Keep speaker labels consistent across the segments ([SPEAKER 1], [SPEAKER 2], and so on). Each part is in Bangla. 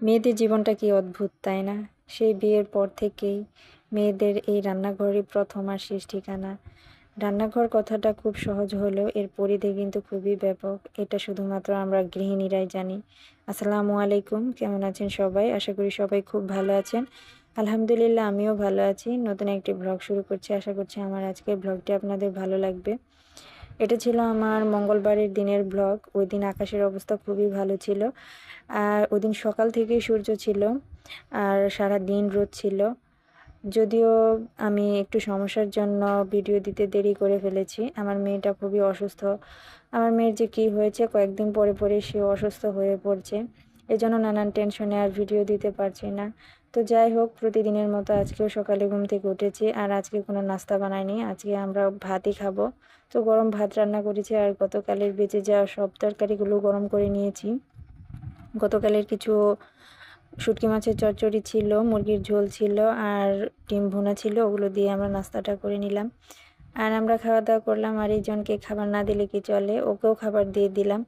[SPEAKER 1] মেয়েদের জীবনটা কি অদ্ভুত, তাই না? সেই বিয়ের পর থেকেই মেয়েদের এই রান্নাঘরই প্রথম আর শেষ ঠিকানা। রান্নাঘর কথাটা খুব সহজ হলেও এর পরিধি কিন্তু খুবই ব্যাপক। এটা শুধুমাত্র আমরা গৃহিণীরাই জানি। আসসালামু আলাইকুম, কেমন আছেন সবাই? আশা করি সবাই খুব ভালো আছেন। আলহামদুলিল্লাহ, আমিও ভালো আছি। নতুন একটি ব্লগ শুরু করছি। আশা করছি আমার আজকের ব্লগটি আপনাদের ভালো লাগবে। এটা ছিল আমার মঙ্গলবারের দিনের ব্লগ ওই দিন আকাশের অবস্থা খুবই ভালো ছিল। আর ওই দিন সকাল থেকেই সূর্য ছিল। আর সারা দিন রোদ ছিল। যদিও আমি একটু সমস্যার জন্য ভিডিও দিতে দেরি করে ফেলেছি। আমার মেয়েটা খুবই অসুস্থ। আমার মেয়ের যে কী হয়েছে, কয়েকদিন পরে পরে সে অসুস্থ হয়ে পড়ছে। এজন্য নানান টেনশনে আর ভিডিও দিতে পারছি না। তো যাই হোক, প্রতিদিনের মতো আজকেও সকালে ঘুম থেকে উঠেছি আর আজকে কোনো নাস্তা বানাইনি। আজকে আমরা ভাতই খাব। তো গরম ভাত রান্না করেছি আর গতকালের বেঁচে যাওয়া সব তরকারিগুলো গরম করে নিয়েছি। গতকালের কিছু শুটকি মাছের চচ্চড়ি ছিল, মুরগির ঝোল ছিল আর ডিম ভুনা ছিল, ওগুলো দিয়ে আমরা নাস্তাটা করে নিলাম। আর আমরা খাওয়া দাওয়া করলাম আর এইজনকে খাবার না দিলে কি চলে? ওকেও খাবার দিয়ে দিলাম।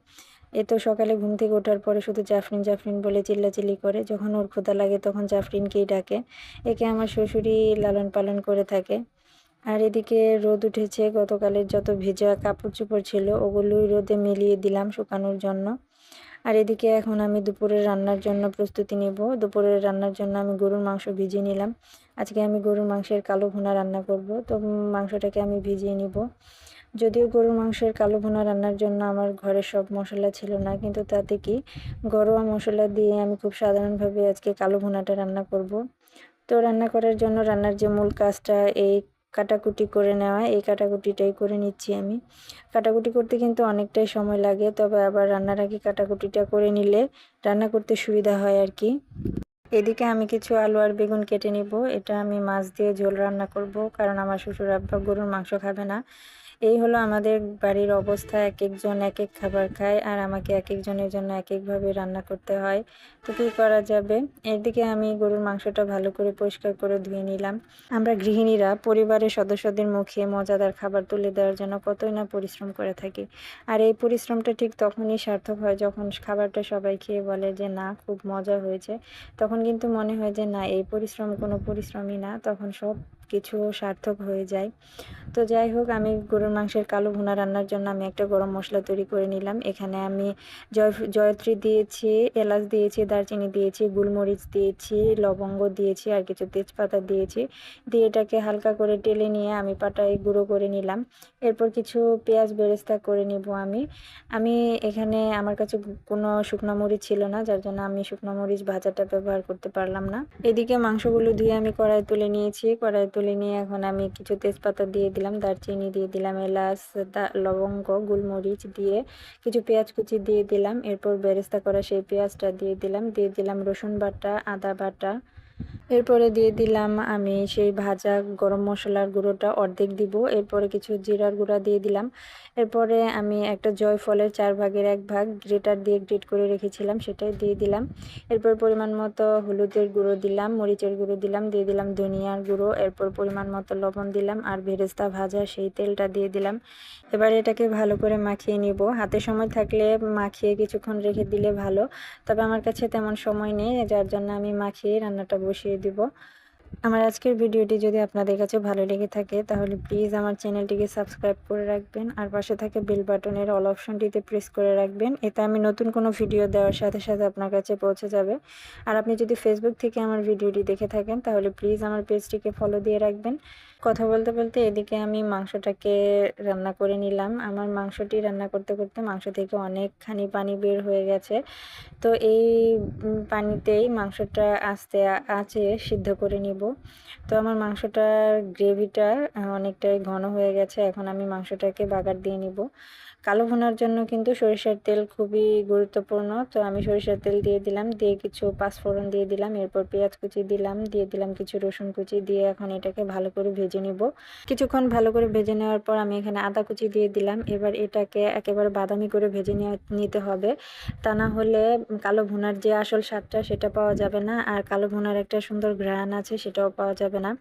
[SPEAKER 1] এ তো সকালে ঘুম থেকে ওঠার পরে শুধু জাফরিন জাফরিন বলে চিল্লাচিল্লি করে। যখন ওর ক্ষুদা লাগে তখন জাফরিনকেই ডাকে। একে আমার শ্বশুরই লালন পালন করে থাকে। আর এদিকে রোদ উঠেছে। গতকালের যত ভেজা কাপড় চোপড় ছিল ওগুলোই রোদে মিলিয়ে দিলাম শুকানোর জন্য। আর এদিকে এখন আমি দুপুরের রান্নার জন্য প্রস্তুতি নেব। দুপুরের রান্নার জন্য আমি গরুর মাংস ভিজিয়ে নিলাম। আজকে আমি গরুর মাংসের কালো ভুনা রান্না করব। তো মাংসটাকে আমি ভিজিয়ে নিব। যদিও গরুর মাংসের কালো ভুনা রান্নার জন্য আমার ঘরে সব মশলা ছিল না, কিন্তু তাতে কি? ঘরোয়া মশলা দিয়ে আমি খুব সাধারণভাবে আজকে কালো ভুনাটা রান্না করব। তো রান্না করার জন্য রান্নার যে মূল কাজটা, এই কাটাকুটি করে নেওয়া, এই কাটাকুটিটাই করে নিচ্ছি আমি। কাটাকুটি করতে কিন্তু অনেকটাই সময় লাগে, তবে আবার রান্নার আগে কাটাকুটিটা করে নিলে রান্না করতে সুবিধা হয় আর কি। এদিকে আমি কিছু আলু আর বেগুন কেটে নিব। এটা আমি মাছ দিয়ে ঝোল রান্না করব, কারণ আমার শ্বশুর আব্বা গরুর মাংস খাবে না। এই হলো আমাদের বাড়ির অবস্থা এক একজন এক এক খাবার খায় আর আমাকে এক একজনের জন্য এক একভাবে রান্না করতে হয়। তো কী করা যাবে? এদিকে আমি গরুর মাংসটা ভালো করে পরিষ্কার করে ধুয়ে নিলাম। আমরা গৃহিণীরা, পরিবারের সদস্যদের মুখে মজাদার খাবার তুলে দেওয়ার জন্য কতই না পরিশ্রম করে থাকি। আর এই পরিশ্রমটা ঠিক তখনই সার্থক হয় যখন খাবারটা সবাই খেয়ে বলে যে, না, খুব মজা হয়েছে। তখন কিন্তু মনে হয় যে, না, এই পরিশ্রম কোনো পরিশ্রমই না। তখন সব কিছু সার্থক হয়ে যায়। তো যাই হোক আমি গরুর মাংসের কালো ভুনা রান্নার জন্য আমি একটা গরম মশলা তৈরি করে নিলাম। এখানে আমি জয়, জয়ত্রী দিয়েছি, এলাচ দিয়েছি, দারচিনি দিয়েছি, গোলমরিচ দিয়েছি, লবঙ্গ দিয়েছি, আর কিছু তেজপাতা দিয়েছি। দিয়ে এটাকে হালকা করে টেলে নিয়ে আমি পাটায় গুঁড়ো করে নিলাম। এরপর কিছু পেঁয়াজ বেরেস্তা করে নিব আমি। আমি এখানে আমার কাছে কোনো শুকনো মরিচ ছিল না, যার জন্য আমি শুকনো মরিচ ভাজাটা ব্যবহার করতে পারলাম না। এদিকে মাংসগুলো ধুয়ে আমি কড়াই তুলে নিয়েছি। কড়াই তুলে নিয়ে এখন আমি কিছু তেজপাতা দিয়ে দিলাম, দারচিনি দিয়ে দিলাম, এলাচ লবঙ্গ, গোলমরিচ দিয়ে কিছু পেঁয়াজ কুচি দিয়ে দিলাম। এরপর বেরেস্তা করা সেই পেঁয়াজটা দিয়ে দিলাম। দিয়ে দিলাম রসুন বাটা, আদা বাটা এরপরে দিয়ে দিলাম আমি সেই ভাজা গরম মশলার গুঁড়োটা অর্ধেক দিব। এরপরে কিছু জিরার গুঁড়া দিয়ে দিলাম। এরপরে আমি একটা জয়ফলের চার ভাগের এক ভাগ গ্রেটার দিয়ে গ্রেট করে রেখেছিলাম, সেটাই দিয়ে দিলাম। এরপর পরিমাণ মতো হলুদের গুঁড়ো দিলাম, মরিচের গুঁড়ো দিলাম, দিয়ে দিলাম ধনিয়ার গুঁড়ো। এরপর পরিমাণ মতো লবণ দিলাম আর ভেরেস্তা ভাজা সেই তেলটা দিয়ে দিলাম। এবার এটাকে ভালো করে মাখিয়ে নিব। হাতে সময় থাকলে মাখিয়ে কিছুক্ষণ রেখে দিলে ভালো, তবে আমার কাছে তেমন সময় নেই, যার জন্য আমি মাখিয়ে রান্নাটা বসিয়ে দিব। আমার আজকের ভিডিওটি যদি আপনাদের কাছে ভালো লেগে থাকে, তাহলে প্লিজ আমার চ্যানেলটিকে সাবস্ক্রাইব করে রাখবেন আর পাশে থাকে বেল বাটনের অল অপশনটিতে প্রেস করে রাখবেন। এতে আমি নতুন কোনো ভিডিও দেওয়ার সাথে সাথে আপনার কাছে পৌঁছে যাবে। আর আপনি যদি ফেসবুক থেকে আমার ভিডিওটি দেখে থাকেন, তাহলে প্লিজ আমার পেজটিকে ফলো দিয়ে রাখবেন। কথা বলতে বলতে এদিকে আমি মাংসটাকে রান্না করে নিলাম। আমার মাংসটি রান্না করতে করতে মাংস থেকে অনেকখানি পানি বের হয়ে গেছে। তো এই পানিতেই মাংসটা আস্তে আছে সিদ্ধ করে নিব। তো আমার মাংসটার গ্রেভিটা অনেকটাই ঘন হয়ে গেছে। এখন আমি মাংসটাকে বাগার দিয়ে নিব। কালো ভুনার জন্য কিন্তু সরিষার তেল খুবই গুরুত্বপূর্ণ। তো আমি সরিষার তেল দিয়ে দিলাম, দিয়ে কিছু পাঁচফোড়ন দিয়ে দিলাম, এরপর পেঁয়াজ কুচি দিলাম, দিয়ে দিলাম কিছু রসুন কুচি, দিয়ে এখন এটাকে ভালো করে ভেজে নিব। কিছুক্ষণ ভালো করে ভেজে নেওয়ার পর আমি এখানে আদা কুচি দিয়ে দিলাম। এবার এটাকে একেবারে বাদামি করে ভেজে নিতে হবে। তা না হলে কালো ভুনার যে আসল স্বাদটা সেটা পাওয়া যাবে না, আর কালো ভুনার একটা সুন্দর ঘ্রাণ আছে সেটাও পাওয়া যাবে না।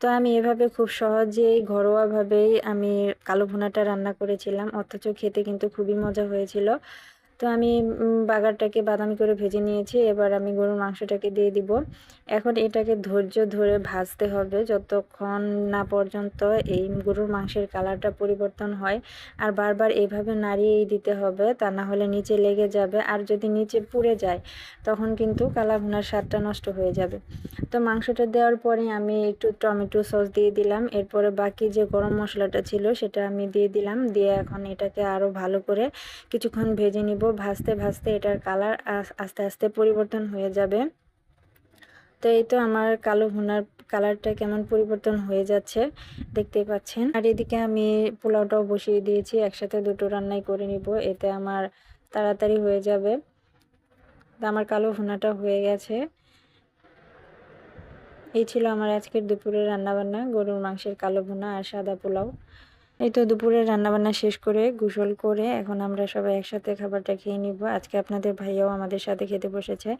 [SPEAKER 1] তো আমি এভাবে খুব সহজেই, ঘরোয়াভাবেই আমি কালো ভুনাটা রান্না করেছিলাম। অথচ খেতে কিন্তু খুবই মজা হয়েছিল। তো আমি বাগারটাকে বাদামি করে ভেজে নিয়েছি। এবার আমি গরুর মাংসটাকে দিয়ে দিব। এখন এটাকে ধৈর্য ধরে ভাজতে হবে। যতক্ষণ না পর্যন্ত এই গরুর মাংসের কালারটা পরিবর্তন হয় আর বারবার এইভাবে নাড়িয়েই দিতে হবে, তা না হলে নিচে লেগে যাবে। আর যদি নিচে পুড়ে যায়, তখন কিন্তু কালা ভুনার স্বাদটা নষ্ট হয়ে যাবে। তো মাংসটা দেওয়ার পরে আমি একটু টমেটো সস দিয়ে দিলাম। এরপরে বাকি যে গরম মশলাটা ছিল, সেটা আমি দিয়ে দিলাম। দিয়ে এখন এটাকে আরও ভালো করে কিছুক্ষণ ভেজে নিব। ভাজতে ভাজতে এটার কালার আস্তে আস্তে পরিবর্তন হয়ে যাবে। তো এই তো আমার কালো ভুনার কালারটা কেমন পরিবর্তন হয়ে যাচ্ছে দেখতেই পাচ্ছেন। আর এদিকে আমি পোলাওটাও বসিয়ে দিয়েছি, একসাথে দুটো রান্নাই করে নিব, এতে আমার তাড়াতাড়ি হয়ে যাবে। আমার কালো ভুনাটা হয়ে গেছে। এই ছিল আমার আজকের দুপুরের রান্নাবান্না, গরুর মাংসের কালো ভুনা আর সাদা পোলাও। এই তো দুপুরে রান্নাবান্না শেষ করে গোসল করে এখন আমরা সবাই একসাথে খাবারটা খেয়ে নিব। আজকে আপনাদের ভাইয়াও আমাদের সাথে খেতে বসেছে।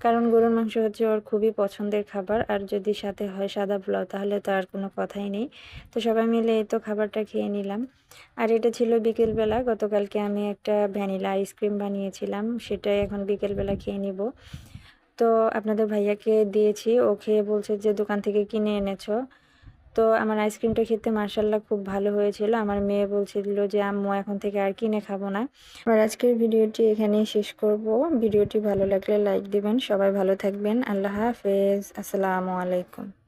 [SPEAKER 1] কারণ গরুর মাংস হচ্ছে ওর খুবই পছন্দের খাবার। আর যদি সাথে হয় সাদা পোলাও, তাহলে তো আর কোনো কথাই নেই। তো সবাই মিলে এই তো খাবারটা খেয়ে নিলাম। আর এটা ছিল বিকেলবেলা। গতকালকে আমি একটা ভ্যানিলা আইসক্রিম বানিয়েছিলাম। সেটাই এখন বিকেলবেলা খেয়ে নিব। তো আপনাদের ভাইয়াকে দিয়েছি। ও খেয়ে বলছে যে, দোকান থেকে কিনে এনেছো। তো আমার আইসক্রিমটা খেতে মার্শাল্লাহ খুব ভালো হয়েছিল। আমার মেয়ে বলছিল যে, আম্মু, এখন থেকে আর কিনে খাব না। আর আজকের ভিডিওটি এখানেই শেষ করব। ভিডিওটি ভালো লাগলে লাইক দিবেন। সবাই ভালো থাকবেন। আল্লাহ হাফেজ। আসসালামু আলাইকুম।